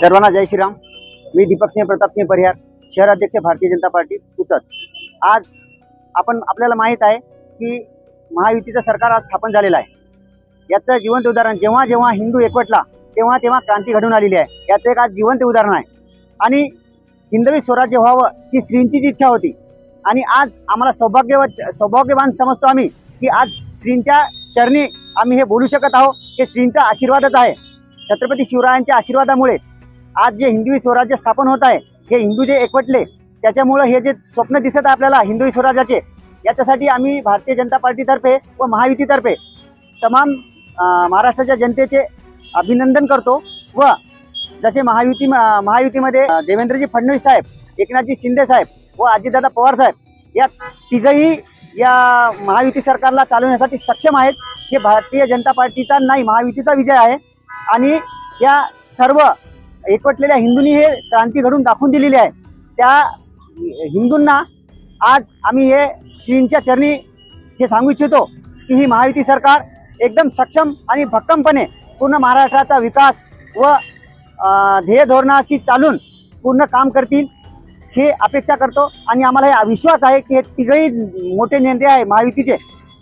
सर्वांना जय श्रीराम. मी दीपक सिंह प्रताप प्रतापसिंह परिहार शहराध्यक्ष भारतीय जनता पार्टी पुसद. आज आपण आपल्याला माहीत आहे की महायुतीचं सरकार आज स्थापन झालेलं आहे. याचं जिवंत उदाहरण जेव्हा जेव्हा हिंदू एकवटला तेव्हा तेव्हा क्रांती घडून आलेली आहे. याचं एक आज जिवंत उदाहरण आहे. आणि हिंदवी स्वराज्य व्हावं ही श्रींचीच इच्छा होती. आणि आज आम्हाला सौभाग्यवत सौभाग्यवान समजतो आम्ही की आज श्रींच्या चरणी आम्ही हे बोलू शकत आहोत. हे श्रींचा आशीर्वादच आहे. छत्रपती शिवरायांच्या आशीर्वादामुळे आज जे हिंदवी स्वराज्य स्थापन होत आहे हे हिंदू जे एकवटले त्याच्यामुळं हे जे स्वप्न दिसत आहे आपल्याला हिंदवी स्वराज्याचे याच्यासाठी आम्ही भारतीय जनता पार्टीतर्फे व महायुतीतर्फे तमाम महाराष्ट्राच्या जनतेचे अभिनंदन करतो व जसे महायुती महायुतीमध्ये देवेंद्रजी फडणवीस साहेब एकनाथजी शिंदे साहेब व अजितदादा पवार साहेब या तिघही या महायुती सरकारला चालवण्यासाठी सक्षम आहेत. हे भारतीय जनता पार्टीचा नाही महायुतीचा विजय आहे. आणि या सर्व एकवटलेल्या हिंदूंनी हे क्रांती घडून दाखवून दिलेली आहे. त्या हिंदूंना आज आम्ही हे श्रींच्या चरणी हे सांगू इच्छितो की ही महायुती सरकार एकदम सक्षम आणि भक्कमपणे पूर्ण महाराष्ट्राचा विकास व ध्येय धोरणाशी चालून पूर्ण काम करतील हे अपेक्षा करतो. आणि आम्हाला हे विश्वास आहे की हे तिघही मोठे नेते आहे महायुतीचे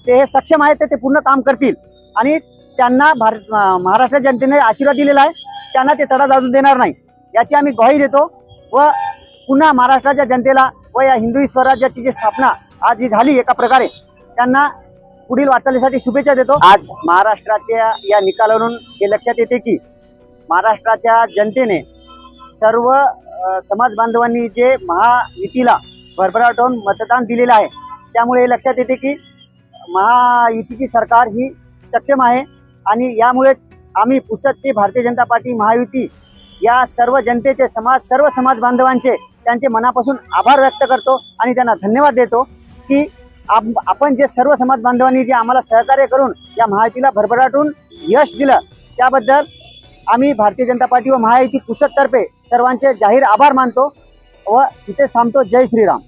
ते हे सक्षम आहेत ते ते पूर्ण काम करतील. आणि त्यांना भारत महाराष्ट्र जनतेने आशीर्वाद दिलेला आहे. त्यांना ते तडा जाऊ देणार नाही. याची आम्ही ग्वाही देतो व पुन्हा महाराष्ट्राच्या जनतेला व या हिंदवी स्वराज्याची जी स्थापना आज जी झाली एका प्रकारे त्यांना पुढील वाटचालीसाठी शुभेच्छा देतो. आज महाराष्ट्राच्या या निकालावरून हे लक्षात येते की महाराष्ट्राच्या जनतेने सर्व समाज बांधवांनी जे महायुतीला भरभराटून मतदान दिलेलं आहे त्यामुळे हे लक्षात येते की महायुतीची सरकार ही सक्षम आहे आणि यामुळेच आम्ही पुसदची भारतीय जनता पार्टी महायुती या सर्व जनतेचे समाज सर्व समाज बांधवांचे त्यांचे मनापासून आभार व्यक्त करतो आणि त्यांना धन्यवाद देतो की आप- आपण जे सर्व समाज बांधवांनी जे आम्हाला सहकार्य करून या महायुतीला भरभराटून यश दिलं त्याबद्दल आम्ही भारतीय जनता पार्टी व महायुती पुसदतर्फे सर्वांचे जाहीर आभार मानतो व इथेच थांबतो. जय श्रीराम.